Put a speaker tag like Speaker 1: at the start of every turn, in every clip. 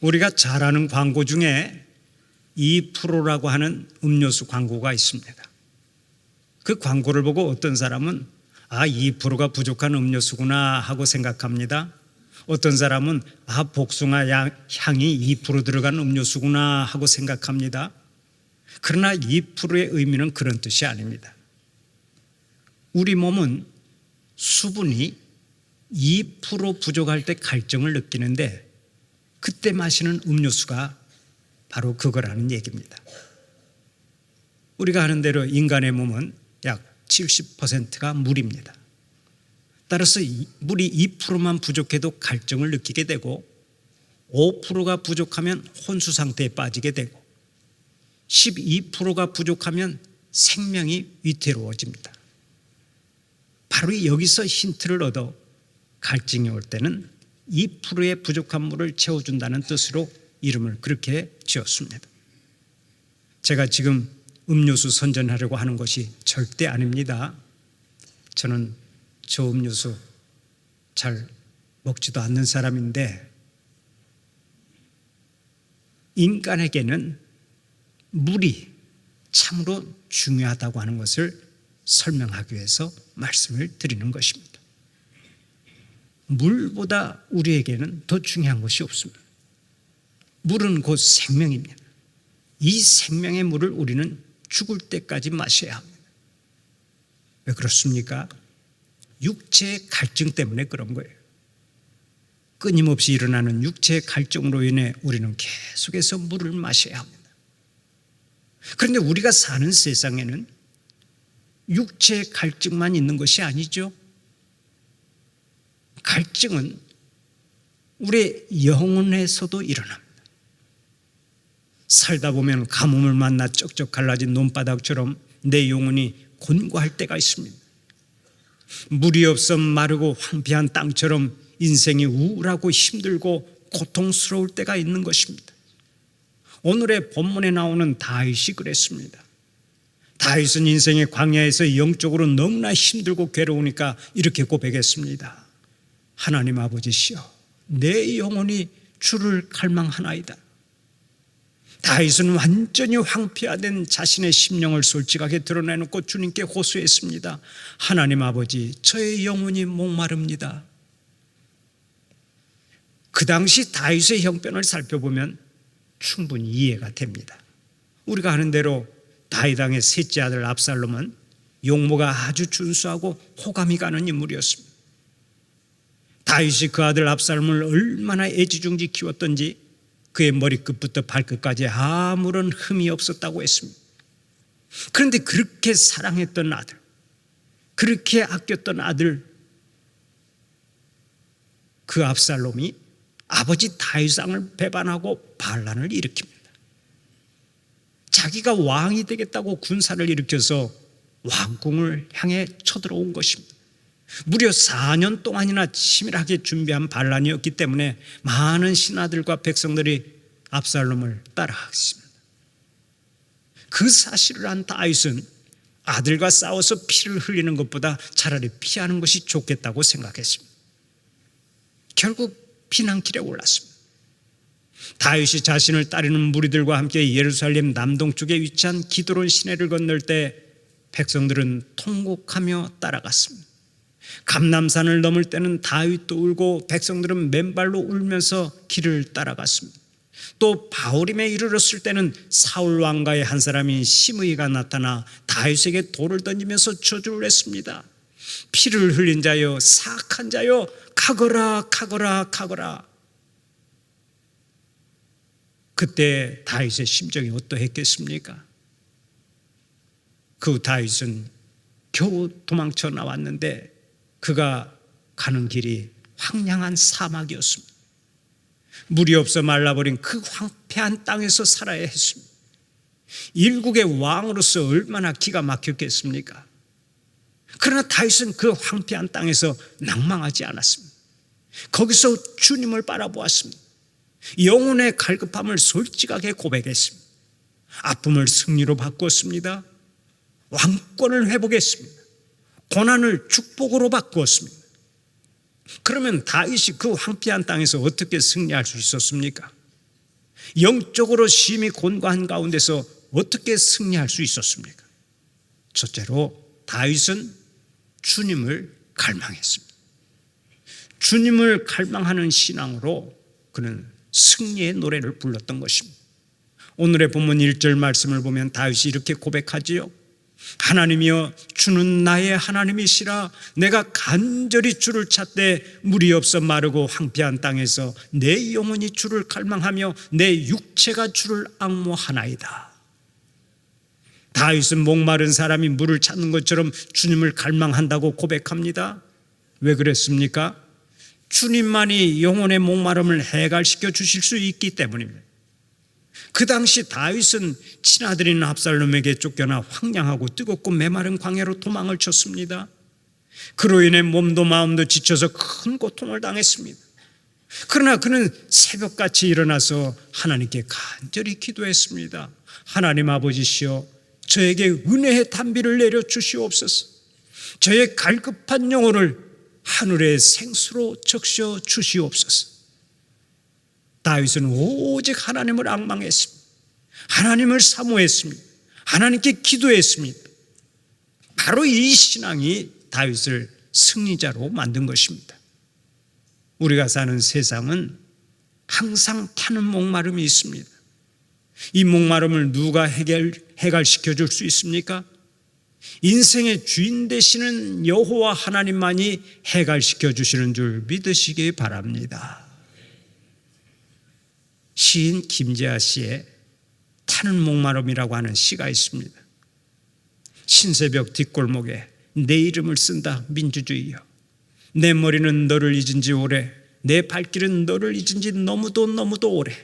Speaker 1: 우리가 잘 아는 광고 중에 2%라고 하는 음료수 광고가 있습니다. 그 광고를 보고 어떤 사람은 아, 2%가 부족한 음료수구나 하고 생각합니다. 어떤 사람은 아, 복숭아 양- 향이 2% 들어간 음료수구나 하고 생각합니다. 그러나 2%의 의미는 그런 뜻이 아닙니다. 우리 몸은 수분이 2% 부족할 때 갈증을 느끼는데 그때 마시는 음료수가 바로 그거라는 얘기입니다. 우리가 아는 대로 인간의 몸은 약 70%가 물입니다. 따라서 이- 물이 2%만 부족해도 갈증을 느끼게 되고 5%가 부족하면 혼수 상태에 빠지게 되고 12%가 부족하면 생명이 위태로워집니다. 바로 여기서 힌트를 얻어 갈증이 올 때는 2%의 부족한 물을 채워준다는 뜻으로 이름을 그렇게 지었습니다. 제가 지금 음료수 선전하려고 하는 것이 절대 아닙니다. 저는 저 음료수 잘 먹지도 않는 사람인데 인간에게는 물이 참으로 중요하다고 하는 것을 설명하기 위해서 말씀을 드리는 것입니다. 물보다 우리에게는 더 중요한 것이 없습니다. 물은 곧 생명입니다. 이 생명의 물을 우리는 죽을 때까지 마셔야 합니다. 왜 그렇습니까? 육체의 갈증 때문에 그런 거예요. 끊임없이 일어나는 육체의 갈증으로 인해 우리는 계속해서 물을 마셔야 합니다. 그런데 우리가 사는 세상에는 육체의 갈증만 있는 것이 아니죠. 갈증은 우리의 영혼에서도 일어납니다. 살다 보면 가뭄을 만나 쩍쩍 갈라진 논바닥처럼 내 영혼이 곤고할 때가 있습니다. 물이 없어 마르고 황폐한 땅처럼 인생이 우울하고 힘들고 고통스러울 때가 있는 것입니다. 오늘의 본문에 나오는 다윗이 그랬습니다. 다윗은 인생의 광야에서 영적으로 너무나 힘들고 괴로우니까 이렇게 고백했습니다. 하나님 아버지시여, 내 영혼이 주를 갈망하나이다. 다윗은 완전히 황폐화된 자신의 심령을 솔직하게 드러내놓고 주님께 호소했습니다. 하나님 아버지, 저의 영혼이 목마릅니다. 그 당시 다윗의 형편을 살펴보면 충분히 이해가 됩니다. 우리가 아는 대로 다윗 왕의 셋째 아들 압살롬은 용모가 아주 준수하고 호감이 가는 인물이었습니다. 다윗이 그 아들 압살롬을 얼마나 애지중지 키웠던지 그의 머리끝부터 발끝까지 아무런 흠이 없었다고 했습니다. 그런데 그렇게 사랑했던 아들, 그렇게 아꼈던 아들, 그 압살롬이 아버지 다윗왕을 배반하고 반란을 일으킵니다. 자기가 왕이 되겠다고 군사를 일으켜서 왕궁을 향해 쳐들어온 것입니다. 무려 4년 동안이나 치밀하게 준비한 반란이었기 때문에 많은 신하들과 백성들이 압살롬을 따라갔습니다. 그 사실을 안 다윗은 아들과 싸워서 피를 흘리는 것보다 차라리 피하는 것이 좋겠다고 생각했습니다. 결국 피난길에 올랐습니다. 다윗이 자신을 따르는 무리들과 함께 예루살렘 남동쪽에 위치한 기도론 시내를 건널 때 백성들은 통곡하며 따라갔습니다. 감남산을 넘을 때는 다윗도 울고 백성들은 맨발로 울면서 길을 따라갔습니다. 또 바오림에 이르렀을 때는 사울 왕가의 한 사람인 시므이가 나타나 다윗에게 돌을 던지면서 저주를 했습니다. 피를 흘린 자여 사악한 자여 가거라 가거라 가거라 그때 다윗의 심정이 어떠했겠습니까? 그 다윗은 겨우 도망쳐 나왔는데 그가 가는 길이 황량한 사막이었습니다. 물이 없어 말라버린 그 황폐한 땅에서 살아야 했습니다. 일국의 왕으로서 얼마나 기가 막혔겠습니까? 그러나 다윗은 그 황폐한 땅에서 낭망하지 않았습니다. 거기서 주님을 바라보았습니다. 영혼의 갈급함을 솔직하게 고백했습니다. 아픔을 승리로 바꾸었습니다. 왕권을 회복했습니다. 고난을 축복으로 바꾸었습니다. 그러면 다윗이 그 황폐한 땅에서 어떻게 승리할 수 있었습니까? 영적으로 심히 곤고한 가운데서 어떻게 승리할 수 있었습니까? 첫째로 다윗은 주님을 갈망했습니다. 주님을 갈망하는 신앙으로 그는 승리의 노래를 불렀던 것입니다. 오늘의 본문 1절 말씀을 보면 다윗이 이렇게 고백하지요. 하나님이여 주는 나의 하나님이시라 내가 간절히 주를 찾되 물이 없어 마르고 황폐한 땅에서 내 영혼이 주를 갈망하며 내 육체가 주를 악모하나이다. 다윗은 목마른 사람이 물을 찾는 것처럼 주님을 갈망한다고 고백합니다. 왜 그랬습니까? 주님만이 영혼의 목마름을 해갈시켜 주실 수 있기 때문입니다. 그 당시 다윗은 친아들인 압살롬에게 쫓겨나 황량하고 뜨겁고 메마른 광야로 도망을 쳤습니다. 그로 인해 몸도 마음도 지쳐서 큰 고통을 당했습니다. 그러나 그는 새벽같이 일어나서 하나님께 간절히 기도했습니다. 하나님 아버지시여 저에게 은혜의 단비를 내려 주시옵소서. 저의 갈급한 영혼을 하늘의 생수로 적셔 주시옵소서. 다윗은 오직 하나님을 악망했습니다. 하나님을 사모했습니다. 하나님께 기도했습니다. 바로 이 신앙이 다윗을 승리자로 만든 것입니다. 우리가 사는 세상은 항상 타는 목마름이 있습니다. 이 목마름을 누가 해결, 해결시켜 줄 수 있습니까? 인생의 주인 되시는 여호와 하나님만이 해결시켜 주시는 줄 믿으시기 바랍니다. 시인 김재하 씨의 타는 목마름이라고 하는 시가 있습니다. 신새벽 뒷골목에 내 이름을 쓴다 민주주의여. 내 머리는 너를 잊은 지 오래, 내 발길은 너를 잊은 지 너무도 너무도 오래.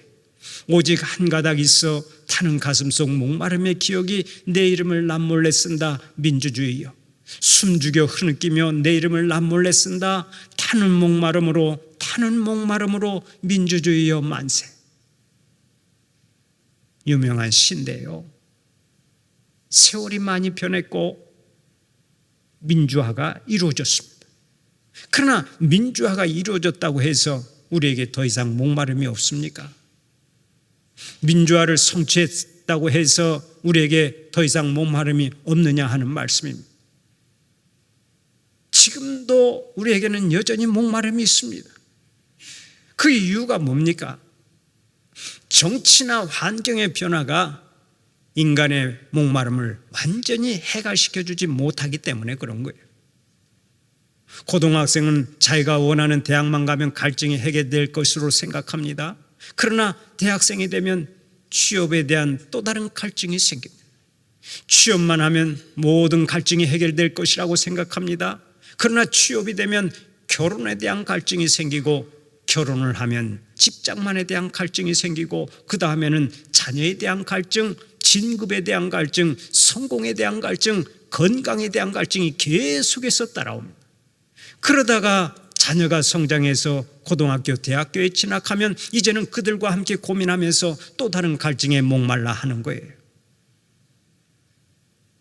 Speaker 1: 오직 한 가닥 있어 타는 가슴 속 목마름의 기억이 내 이름을 남몰래 쓴다 민주주의여. 숨죽여 흐느끼며 내 이름을 남몰래 쓴다 타는 목마름으로 타는 목마름으로 민주주의여 만세. 유명한 시인데요. 세월이 많이 변했고 민주화가 이루어졌습니다. 그러나 민주화가 이루어졌다고 해서 우리에게 더 이상 목마름이 없습니까? 민주화를 성취했다고 해서 우리에게 더 이상 목마름이 없느냐 하는 말씀입니다. 지금도 우리에게는 여전히 목마름이 있습니다. 그 이유가 뭡니까? 정치나 환경의 변화가 인간의 목마름을 완전히 해결시켜 주지 못하기 때문에 그런 거예요. 고등학생은 자기가 원하는 대학만 가면 갈증이 해결될 것으로 생각합니다. 그러나 대학생이 되면 취업에 대한 또 다른 갈증이 생깁니다. 취업만 하면 모든 갈증이 해결될 것이라고 생각합니다. 그러나 취업이 되면 결혼에 대한 갈증이 생기고 결혼을 하면 직장만에 대한 갈증이 생기고 그 다음에는 자녀에 대한 갈증, 진급에 대한 갈증, 성공에 대한 갈증, 건강에 대한 갈증이 계속해서 따라옵니다. 그러다가 자녀가 성장해서 고등학교, 대학교에 진학하면 이제는 그들과 함께 고민하면서 또 다른 갈증에 목말라 하는 거예요.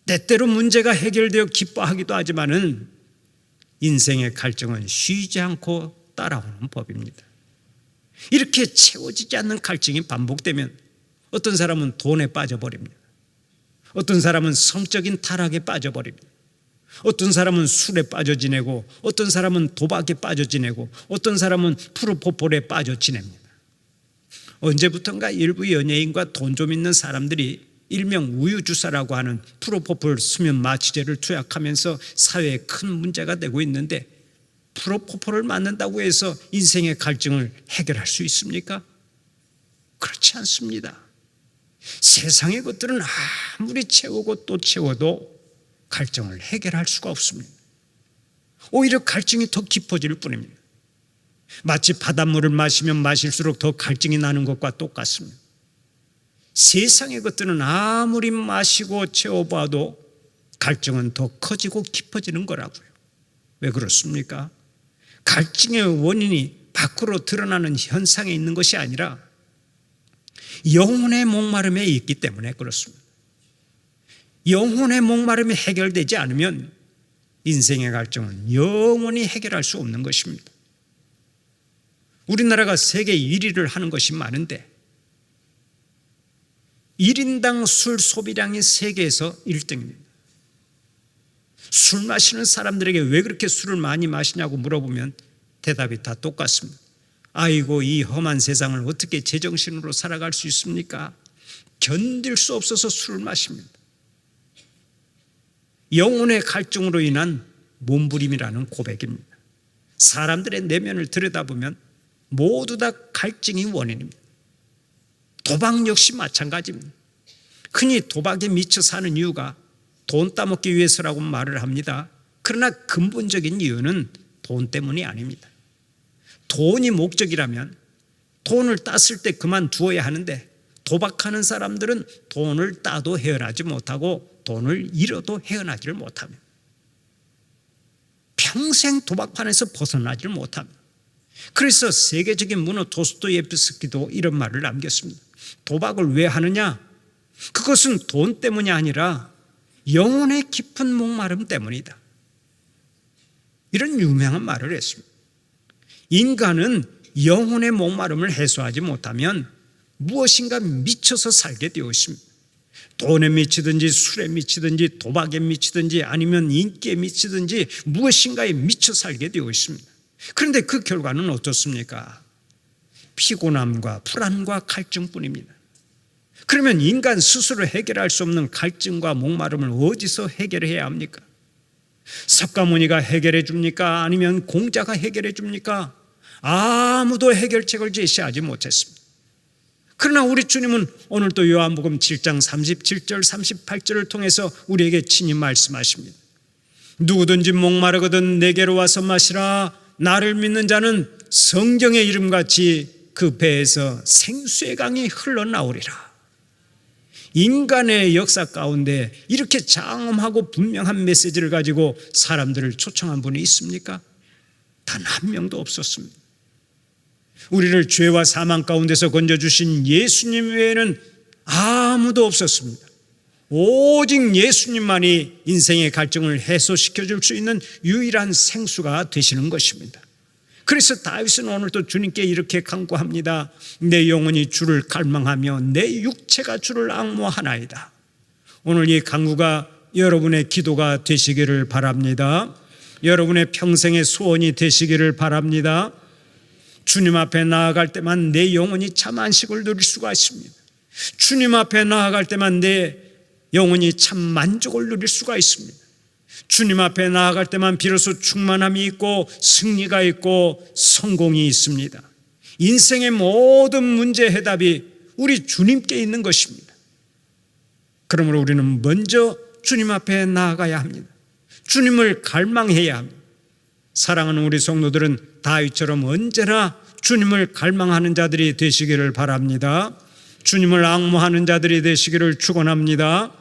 Speaker 1: 때때로 문제가 해결되어 기뻐하기도 하지만은 인생의 갈증은 쉬지 않고 따라오는 법입니다. 이렇게 채워지지 않는 갈증이 반복되면 어떤 사람은 돈에 빠져버립니다. 어떤 사람은 성적인 타락에 빠져버립니다. 어떤 사람은 술에 빠져 지내고 어떤 사람은 도박에 빠져 지내고 어떤 사람은 프로포폴에 빠져 지냅니다. 언제부턴가 일부 연예인과 돈 좀 있는 사람들이 일명 우유주사라고 하는 프로포폴 수면 마취제를 투약하면서 사회에 큰 문제가 되고 있는데 프로포폴을 맞는다고 해서 인생의 갈증을 해결할 수 있습니까? 그렇지 않습니다. 세상의 것들은 아무리 채우고 또 채워도 갈증을 해결할 수가 없습니다. 오히려 갈증이 더 깊어질 뿐입니다. 마치 바닷물을 마시면 마실수록 더 갈증이 나는 것과 똑같습니다. 세상의 것들은 아무리 마시고 채워봐도 갈증은 더 커지고 깊어지는 거라고요. 왜 그렇습니까? 갈증의 원인이 밖으로 드러나는 현상에 있는 것이 아니라 영혼의 목마름에 있기 때문에 그렇습니다. 영혼의 목마름이 해결되지 않으면 인생의 갈증은 영원히 해결할 수 없는 것입니다. 우리나라가 세계 1위를 하는 것이 많은데 1인당 술 소비량이 세계에서 1등입니다. 술 마시는 사람들에게 왜 그렇게 술을 많이 마시냐고 물어보면 대답이 다 똑같습니다. 아이고 이 험한 세상을 어떻게 제정신으로 살아갈 수 있습니까? 견딜 수 없어서 술을 마십니다. 영혼의 갈증으로 인한 몸부림이라는 고백입니다. 사람들의 내면을 들여다보면 모두 다 갈증이 원인입니다. 도박 역시 마찬가지입니다. 흔히 도박에 미쳐 사는 이유가 돈 따먹기 위해서라고 말을 합니다. 그러나 근본적인 이유는 돈 때문이 아닙니다. 돈이 목적이라면 돈을 땄을 때 그만두어야 하는데 도박하는 사람들은 돈을 따도 헤어나지 못하고 돈을 잃어도 헤어나지를 못합니다. 평생 도박판에서 벗어나지를 못합니다. 그래서 세계적인 문어 도스토예프스키도 이런 말을 남겼습니다. 도박을 왜 하느냐? 그것은 돈 때문이 아니라 영혼의 깊은 목마름 때문이다. 이런 유명한 말을 했습니다. 인간은 영혼의 목마름을 해소하지 못하면 무엇인가 미쳐서 살게 되어 있습니다. 돈에 미치든지 술에 미치든지 도박에 미치든지 아니면 인기에 미치든지 무엇인가에 미쳐 살게 되어 있습니다. 그런데 그 결과는 어떻습니까? 피곤함과 불안과 갈증뿐입니다. 그러면 인간 스스로 해결할 수 없는 갈증과 목마름을 어디서 해결해야 합니까? 석가모니가 해결해 줍니까? 아니면 공자가 해결해 줍니까? 아무도 해결책을 제시하지 못했습니다. 그러나 우리 주님은 오늘 또 요한복음 7장 37절 38절을 통해서 우리에게 친히 말씀하십니다. 누구든지 목마르거든 내게로 와서 마시라 나를 믿는 자는 성경의 이름같이 그 배에서 생수의 강이 흘러나오리라. 인간의 역사 가운데 이렇게 장엄하고 분명한 메시지를 가지고 사람들을 초청한 분이 있습니까? 단 한 명도 없었습니다. 우리를 죄와 사망 가운데서 건져주신 예수님 외에는 아무도 없었습니다. 오직 예수님만이 인생의 갈증을 해소시켜 줄 수 있는 유일한 생수가 되시는 것입니다. 그래서 다윗은 오늘 또 주님께 이렇게 간구합니다. 내 영혼이 주를 갈망하며 내 육체가 주를 악모하나이다. 오늘 이 간구가 여러분의 기도가 되시기를 바랍니다. 여러분의 평생의 소원이 되시기를 바랍니다. 주님 앞에 나아갈 때만 내 영혼이 참 안식을 누릴 수가 있습니다. 주님 앞에 나아갈 때만 내 영혼이 참 만족을 누릴 수가 있습니다. 주님 앞에 나아갈 때만 비로소 충만함이 있고 승리가 있고 성공이 있습니다. 인생의 모든 문제 해답이 우리 주님께 있는 것입니다. 그러므로 우리는 먼저 주님 앞에 나아가야 합니다. 주님을 갈망해야 합니다. 사랑하는 우리 성도들은 다윗처럼 언제나 주님을 갈망하는 자들이 되시기를 바랍니다. 주님을 악모하는 자들이 되시기를 축원합니다.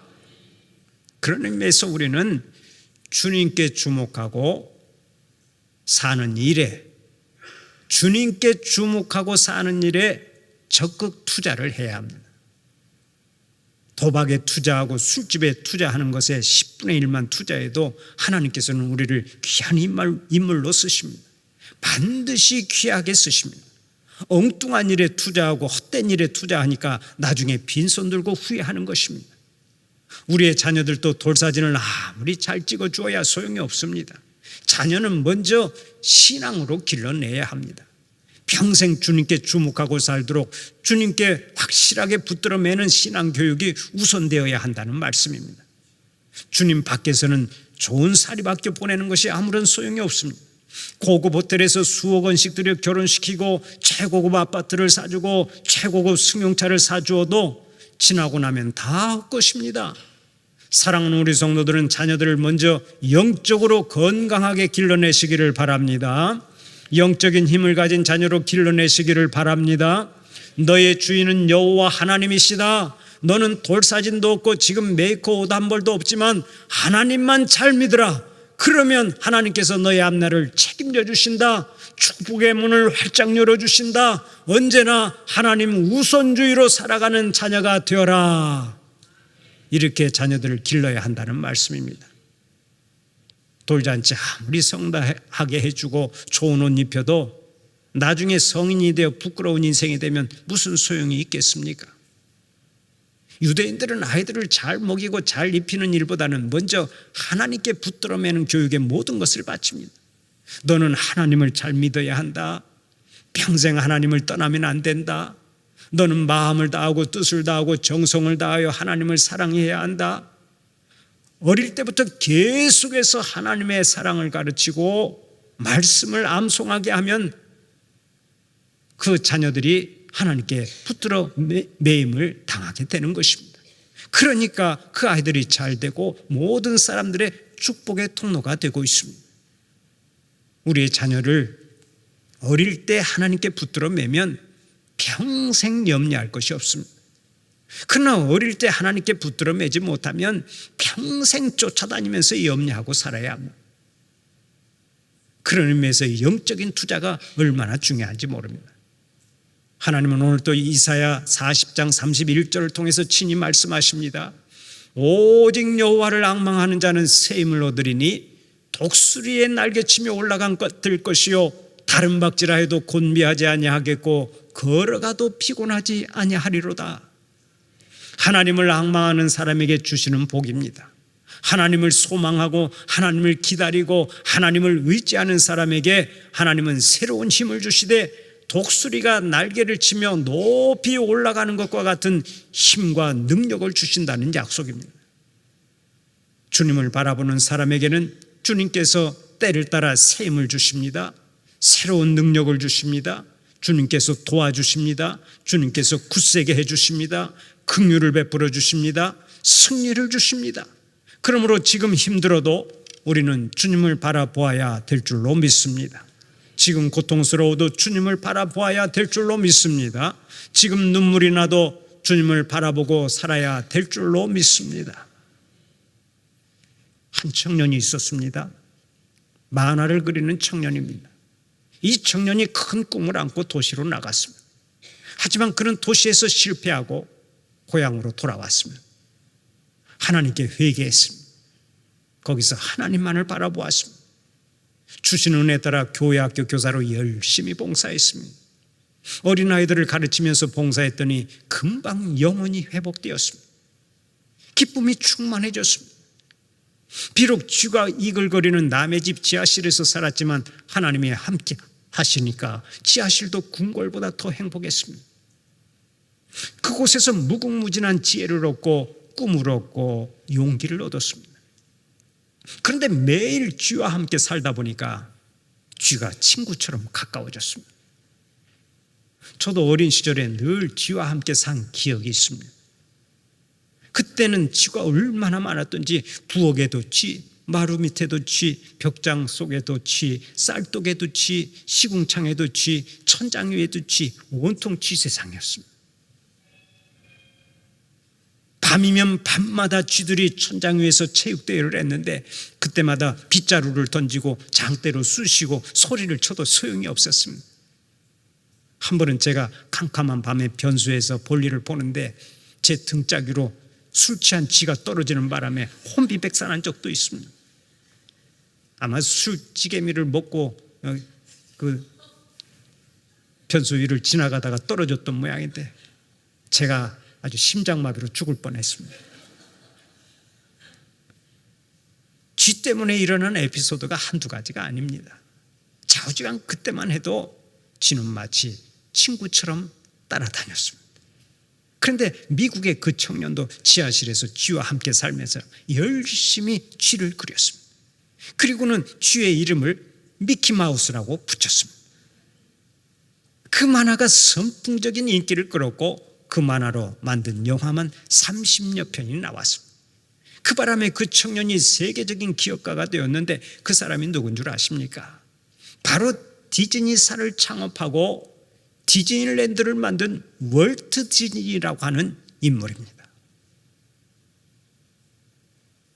Speaker 1: 그런 의미에서 우리는 주님께 주목하고 사는 일에 주님께 주목하고 사는 일에 적극 투자를 해야 합니다. 도박에 투자하고 술집에 투자하는 것에 10분의 1만 투자해도 하나님께서는 우리를 귀한 인물, 인물로 쓰십니다. 반드시 귀하게 쓰십니다. 엉뚱한 일에 투자하고 헛된 일에 투자하니까 나중에 빈손 들고 후회하는 것입니다. 우리의 자녀들도 돌사진을 아무리 잘 찍어 주어야 소용이 없습니다. 자녀는 먼저 신앙으로 길러내야 합니다. 평생 주님께 주목하고 살도록 주님께 확실하게 붙들어 매는 신앙 교육이 우선되어야 한다는 말씀입니다. 주님 밖에서는 좋은 사리밖에 보내는 것이 아무런 소용이 없습니다. 고급 호텔에서 수억 원씩 들여 결혼시키고 최고급 아파트를 사주고 최고급 승용차를 사주어도 지나고 나면 다 헛것입니다. 사랑하는 우리 성도들은 자녀들을 먼저 영적으로 건강하게 길러내시기를 바랍니다. 영적인 힘을 가진 자녀로 길러내시기를 바랍니다. 너의 주인은 여호와 하나님이시다. 너는 돌사진도 없고 지금 메이커 옷 한 벌도 없지만 하나님만 잘 믿으라. 그러면 하나님께서 너의 앞날을 책임져 주신다. 축복의 문을 활짝 열어 주신다. 언제나 하나님 우선주의로 살아가는 자녀가 되어라. 이렇게 자녀들을 길러야 한다는 말씀입니다. 돌잔치 아무리 성다하게 해주고 좋은 옷 입혀도 나중에 성인이 되어 부끄러운 인생이 되면 무슨 소용이 있겠습니까? 유대인들은 아이들을 잘 먹이고 잘 입히는 일보다는 먼저 하나님께 붙들어 매는 교육에 모든 것을 바칩니다. 너는 하나님을 잘 믿어야 한다. 평생 하나님을 떠나면 안 된다. 너는 마음을 다하고 뜻을 다하고 정성을 다하여 하나님을 사랑해야 한다. 어릴 때부터 계속해서 하나님의 사랑을 가르치고 말씀을 암송하게 하면 그 자녀들이 하나님께 붙들어 매임을 당하게 되는 것입니다. 그러니까 그 아이들이 잘 되고 모든 사람들의 축복의 통로가 되고 있습니다. 우리의 자녀를 어릴 때 하나님께 붙들어 매면 평생 염려할 것이 없습니다. 그러나 어릴 때 하나님께 붙들어 매지 못하면 평생 쫓아다니면서 염려하고 살아야 합니다. 그런 의미에서 영적인 투자가 얼마나 중요한지 모릅니다. 하나님은 오늘 또 이사야 40장 31절을 통해서 친히 말씀하십니다. 오직 여호와를 악망하는 자는 새 힘을 얻으리니 독수리의 날개치며 올라간 것들 것이요 다른 박지라 해도 곤비하지 아니하겠고 걸어가도 피곤하지 아니하리로다. 하나님을 악망하는 사람에게 주시는 복입니다. 하나님을 소망하고 하나님을 기다리고 하나님을 의지하는 사람에게 하나님은 새로운 힘을 주시되 독수리가 날개를 치며 높이 올라가는 것과 같은 힘과 능력을 주신다는 약속입니다. 주님을 바라보는 사람에게는 주님께서 때를 따라 새 힘을 주십니다. 새로운 능력을 주십니다. 주님께서 도와주십니다. 주님께서 굳세게 해주십니다. 긍휼을 베풀어 주십니다. 승리를 주십니다. 그러므로 지금 힘들어도 우리는 주님을 바라보아야 될 줄로 믿습니다. 지금 고통스러워도 주님을 바라보아야 될 줄로 믿습니다. 지금 눈물이 나도 주님을 바라보고 살아야 될 줄로 믿습니다. 한 청년이 있었습니다. 만화를 그리는 청년입니다. 이 청년이 큰 꿈을 안고 도시로 나갔습니다. 하지만 그는 도시에서 실패하고 고향으로 돌아왔습니다. 하나님께 회개했습니다. 거기서 하나님만을 바라보았습니다. 주신 은혜 따라 교회 학교 교사로 열심히 봉사했습니다. 어린아이들을 가르치면서 봉사했더니 금방 영혼이 회복되었습니다. 기쁨이 충만해졌습니다. 비록 쥐가 이글거리는 남의 집 지하실에서 살았지만 하나님이 함께 하시니까 지하실도 궁궐보다 더 행복했습니다. 그곳에서 무궁무진한 지혜를 얻고 꿈을 얻고 용기를 얻었습니다. 그런데 매일 쥐와 함께 살다 보니까 쥐가 친구처럼 가까워졌습니다. 저도 어린 시절에 늘 쥐와 함께 산 기억이 있습니다. 그때는 쥐가 얼마나 많았던지 부엌에도 쥐, 마루 밑에도 쥐, 벽장 속에도 쥐, 쌀독에도 쥐, 시궁창에도 쥐, 천장 위에도 쥐, 온통 쥐 세상이었습니다. 밤이면 밤마다 쥐들이 천장 위에서 체육대회를 했는데 그때마다 빗자루를 던지고 장대로 쑤시고 소리를 쳐도 소용이 없었습니다. 한 번은 제가 캄캄한 밤에 변수에서 볼일을 보는데 제 등짝위로 술 취한 쥐가 떨어지는 바람에 혼비백산한 적도 있습니다. 아마 술찌개미를 먹고 어, 그 변수 위를 지나가다가 떨어졌던 모양인데 제가 아주 심장마비로 죽을 뻔했습니다. 쥐 때문에 일어난 에피소드가 한두 가지가 아닙니다. 좌우지간 그때만 해도 쥐는 마치 친구처럼 따라다녔습니다. 그런데 미국의 그 청년도 지하실에서 쥐와 함께 살면서 열심히 쥐를 그렸습니다. 그리고는 쥐의 이름을 미키마우스라고 붙였습니다. 그 만화가 선풍적인 인기를 끌었고 그 만화로 만든 영화만 30여 편이 나왔습니다. 그 바람에 그 청년이 세계적인 기업가가 되었는데 그 사람이 누군 줄 아십니까? 바로 디즈니사를 창업하고 디즈니랜드를 만든 월트 디즈니라고 하는 인물입니다.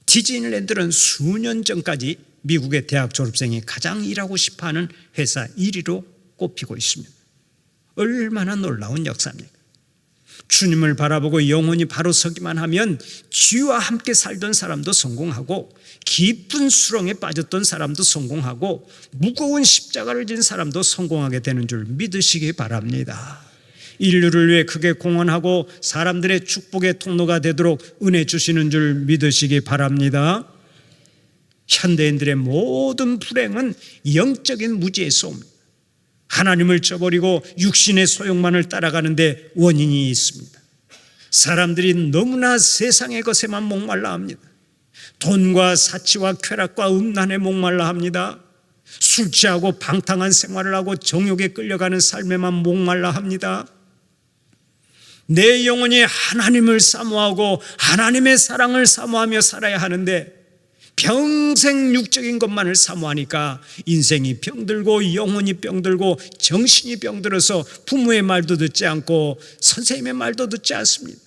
Speaker 1: 디즈니랜드는 수년 전까지 미국의 대학 졸업생이 가장 일하고 싶어 하는 회사 1위로 꼽히고 있습니다. 얼마나 놀라운 역사입니까? 주님을 바라보고 영혼이 바로 서기만 하면 쥐와 함께 살던 사람도 성공하고 깊은 수렁에 빠졌던 사람도 성공하고 무거운 십자가를 진 사람도 성공하게 되는 줄 믿으시기 바랍니다. 인류를 위해 크게 공헌하고 사람들의 축복의 통로가 되도록 은혜 주시는 줄 믿으시기 바랍니다. 현대인들의 모든 불행은 영적인 무지에서 옵니다. 하나님을 저버리고 육신의 소욕만을 따라가는데 원인이 있습니다. 사람들이 너무나 세상의 것에만 목말라 합니다. 돈과 사치와 쾌락과 음란에 목말라 합니다. 술 취하고 방탕한 생활을 하고 정욕에 끌려가는 삶에만 목말라 합니다. 내 영혼이 하나님을 사모하고 하나님의 사랑을 사모하며 살아야 하는데 평생 육적인 것만을 사모하니까 인생이 병들고 영혼이 병들고 정신이 병들어서 부모의 말도 듣지 않고 선생님의 말도 듣지 않습니다.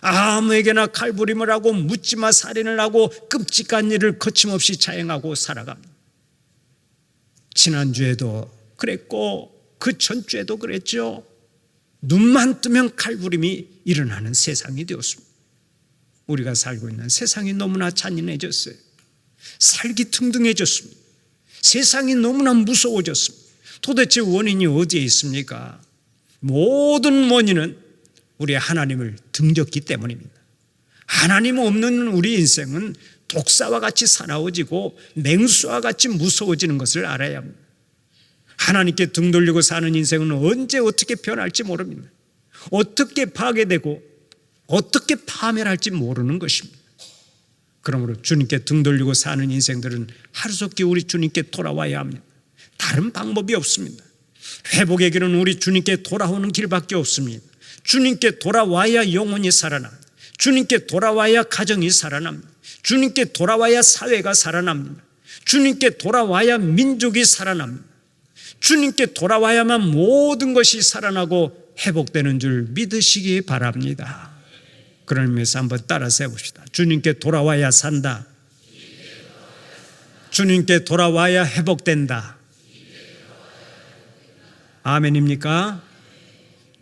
Speaker 1: 아무에게나 칼부림을 하고 묻지마 살인을 하고 끔찍한 일을 거침없이 자행하고 살아갑니다. 지난주에도 그랬고 그 전주에도 그랬죠. 눈만 뜨면 칼부림이 일어나는 세상이 되었습니다. 우리가 살고 있는 세상이 너무나 잔인해졌어요. 살기 등등해졌습니다. 세상이 너무나 무서워졌습니다. 도대체 원인이 어디에 있습니까? 모든 원인은 우리 하나님을 등졌기 때문입니다. 하나님 없는 우리 인생은 독사와 같이 사나워지고 맹수와 같이 무서워지는 것을 알아야 합니다. 하나님께 등 돌리고 사는 인생은 언제 어떻게 변할지 모릅니다. 어떻게 파괴되고 어떻게 파멸할지 모르는 것입니다. 그러므로 주님께 등 돌리고 사는 인생들은 하루속히 우리 주님께 돌아와야 합니다. 다른 방법이 없습니다. 회복의 길은 우리 주님께 돌아오는 길밖에 없습니다. 주님께 돌아와야 영혼이 살아납니다. 주님께 돌아와야 가정이 살아납니다. 주님께 돌아와야 사회가 살아납니다. 주님께 돌아와야 민족이 살아납니다. 주님께 돌아와야만 모든 것이 살아나고 회복되는 줄 믿으시기 바랍니다. 그런 의미에서 한번 따라서 해봅시다. 주님께 돌아와야 산다. 주님께 돌아와야 회복된다. 아멘입니까?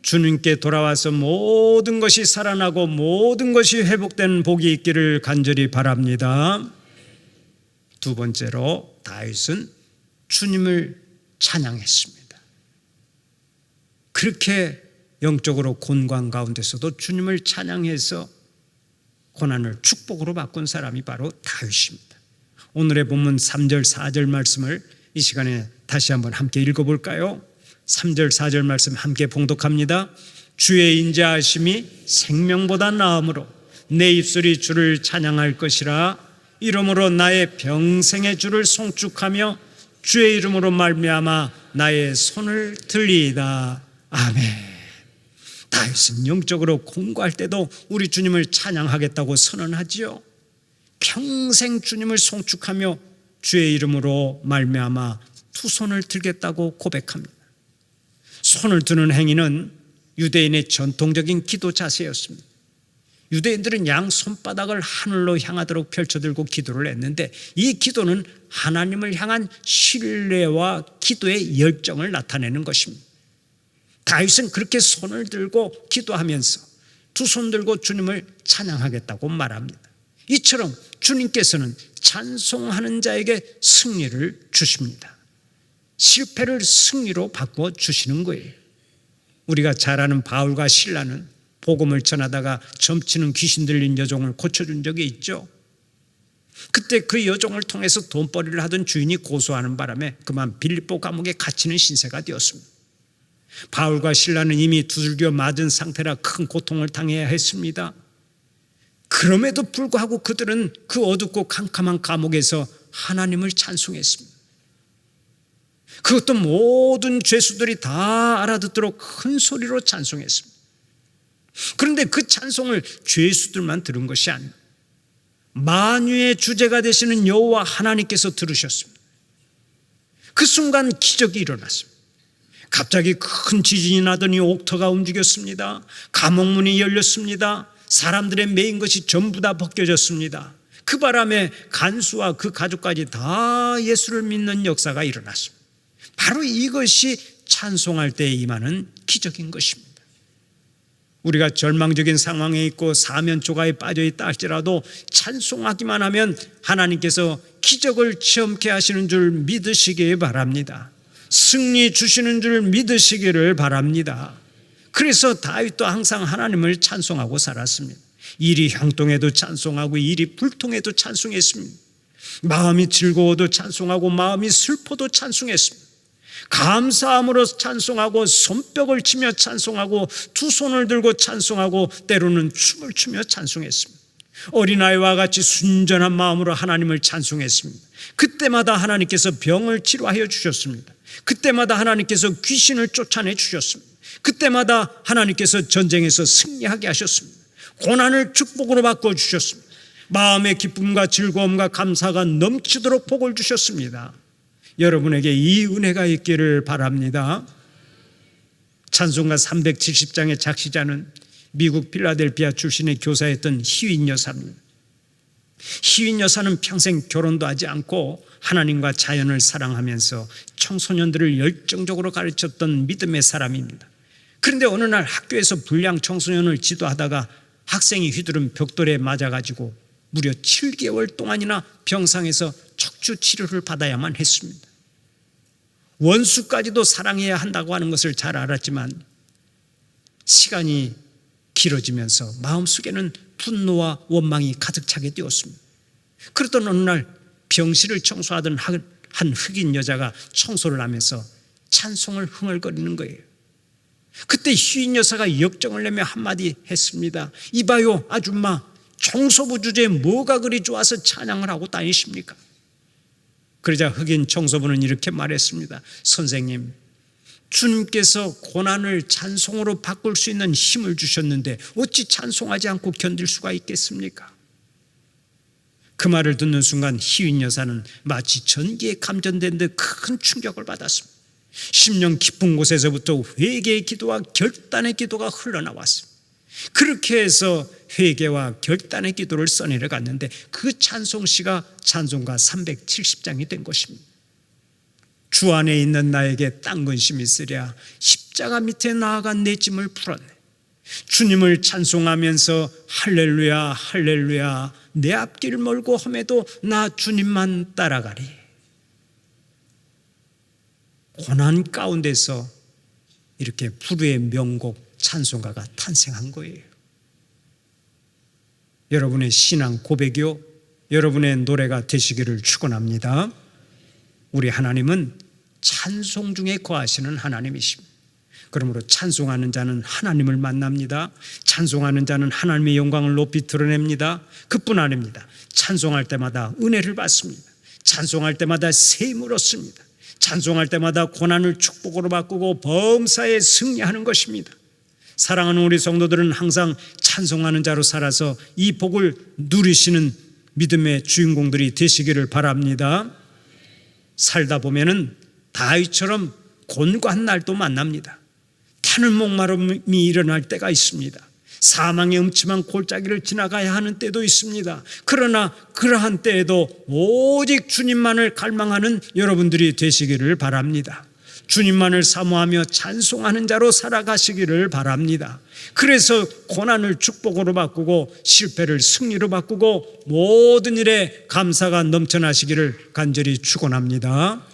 Speaker 1: 주님께 돌아와서 모든 것이 살아나고 모든 것이 회복되는 복이 있기를 간절히 바랍니다. 두 번째로 다윗은 주님을 찬양했습니다. 그렇게 영적으로 곤광 가운데서도 주님을 찬양해서 고난을 축복으로 바꾼 사람이 바로 다윗입니다. 오늘의 본문 3절 4절 말씀을 이 시간에 다시 한번 함께 읽어 볼까요? 3절 4절 말씀 함께 봉독합니다. 주의 인자하심이 생명보다 나음으로 내 입술이 주를 찬양할 것이라 이러므로 나의 평생의 주를 송축하며 주의 이름으로 말미암아 나의 손을 들리이다. 아멘. 다윗은 영적으로 공부할 때도 우리 주님을 찬양하겠다고 선언하지요. 평생 주님을 송축하며 주의 이름으로 말미암아 두 손을 들겠다고 고백합니다. 손을 드는 행위는 유대인의 전통적인 기도 자세였습니다. 유대인들은 양 손바닥을 하늘로 향하도록 펼쳐들고 기도를 했는데 이 기도는 하나님을 향한 신뢰와 기도의 열정을 나타내는 것입니다. 다윗은 그렇게 손을 들고 기도하면서 두 손 들고 주님을 찬양하겠다고 말합니다. 이처럼 주님께서는 찬송하는 자에게 승리를 주십니다. 실패를 승리로 바꿔 주시는 거예요. 우리가 잘 아는 바울과 신라는 복음을 전하다가 점치는 귀신 들린 여종을 고쳐준 적이 있죠. 그때 그 여종을 통해서 돈벌이를 하던 주인이 고소하는 바람에 그만 빌립보 감옥에 갇히는 신세가 되었습니다. 바울과 신라는 이미 두들겨 맞은 상태라 큰 고통을 당해야 했습니다. 그럼에도 불구하고 그들은 그 어둡고 캄캄한 감옥에서 하나님을 찬송했습니다. 그것도 모든 죄수들이 다 알아듣도록 큰 소리로 찬송했습니다. 그런데 그 찬송을 죄수들만 들은 것이 아니고 만유의 주제가 되시는 여호와 하나님께서 들으셨습니다. 그 순간 기적이 일어났습니다. 갑자기 큰 지진이 나더니 옥터가 움직였습니다. 감옥문이 열렸습니다. 사람들의 메인 것이 전부 다 벗겨졌습니다. 그 바람에 간수와 그 가족까지 다 예수를 믿는 역사가 일어났습니다. 바로 이것이 찬송할 때 임하는 기적인 것입니다. 우리가 절망적인 상황에 있고 사면 조가에 빠져 있다 할지라도 찬송하기만 하면 하나님께서 기적을 체험케 하시는 줄 믿으시기 바랍니다. 승리 주시는 줄 믿으시기를 바랍니다. 그래서 다윗도 항상 하나님을 찬송하고 살았습니다. 일이 형통해도 찬송하고 일이 불통해도 찬송했습니다. 마음이 즐거워도 찬송하고 마음이 슬퍼도 찬송했습니다. 감사함으로 찬송하고 손뼉을 치며 찬송하고 두 손을 들고 찬송하고 때로는 춤을 추며 찬송했습니다. 어린아이와 같이 순전한 마음으로 하나님을 찬송했습니다. 그때마다 하나님께서 병을 치료하여 주셨습니다. 그때마다 하나님께서 귀신을 쫓아내 주셨습니다. 그때마다 하나님께서 전쟁에서 승리하게 하셨습니다. 고난을 축복으로 바꿔 주셨습니다. 마음의 기쁨과 즐거움과 감사가 넘치도록 복을 주셨습니다. 여러분에게 이 은혜가 있기를 바랍니다. 찬송가 370장의 작시자는 미국 필라델피아 출신의 교사였던 희윈 여사입니다. 희윈 여사는 평생 결혼도 하지 않고 하나님과 자연을 사랑하면서 청소년들을 열정적으로 가르쳤던 믿음의 사람입니다. 그런데 어느 날 학교에서 불량 청소년을 지도하다가 학생이 휘두른 벽돌에 맞아가지고 무려 7개월 동안이나 병상에서 척추 치료를 받아야만 했습니다. 원수까지도 사랑해야 한다고 하는 것을 잘 알았지만 시간이 길어지면서 마음속에는 분노와 원망이 가득 차게 되었습니다. 그러던 어느 날 병실을 청소하던 한 흑인 여자가 청소를 하면서 찬송을 흥얼거리는 거예요. 그때 휘인 여사가 역정을 내며 한마디 했습니다. 이봐요, 아줌마. 청소부 주제에 뭐가 그리 좋아서 찬양을 하고 다니십니까? 그러자 흑인 청소부는 이렇게 말했습니다. 선생님, 주님께서 고난을 찬송으로 바꿀 수 있는 힘을 주셨는데 어찌 찬송하지 않고 견딜 수가 있겠습니까? 그 말을 듣는 순간 희윈 여사는 마치 전기에 감전된 듯 큰 충격을 받았습니다. 심령 깊은 곳에서부터 회개의 기도와 결단의 기도가 흘러나왔습니다. 그렇게 해서 회개와 결단의 기도를 써내려 갔는데 그 찬송시가 찬송가 370장이 된 것입니다. 주 안에 있는 나에게 딴 근심이 있으랴 십자가 밑에 나아간 내 짐을 풀었네. 주님을 찬송하면서 할렐루야 할렐루야 내 앞길 멀고 험해도 나 주님만 따라가리. 고난 가운데서 이렇게 불후의 명곡 찬송가가 탄생한 거예요. 여러분의 신앙 고백이요, 여러분의 노래가 되시기를 축원합니다. 우리 하나님은 찬송 중에 거하시는 하나님이십니다. 그러므로 찬송하는 자는 하나님을 만납니다. 찬송하는 자는 하나님의 영광을 높이 드러냅니다. 그뿐 아닙니다. 찬송할 때마다 은혜를 받습니다. 찬송할 때마다 세임을 얻습니다. 찬송할 때마다 고난을 축복으로 바꾸고 범사에 승리하는 것입니다. 사랑하는 우리 성도들은 항상 찬송하는 자로 살아서 이 복을 누리시는 믿음의 주인공들이 되시기를 바랍니다. 살다 보면은 다윗처럼 곤고한 날도 만납니다. 타는 목마름이 일어날 때가 있습니다. 사망의 음침한 골짜기를 지나가야 하는 때도 있습니다. 그러나 그러한 때에도 오직 주님만을 갈망하는 여러분들이 되시기를 바랍니다. 주님만을 사모하며 찬송하는 자로 살아가시기를 바랍니다. 그래서 고난을 축복으로 바꾸고 실패를 승리로 바꾸고 모든 일에 감사가 넘쳐나시기를 간절히 축원합니다.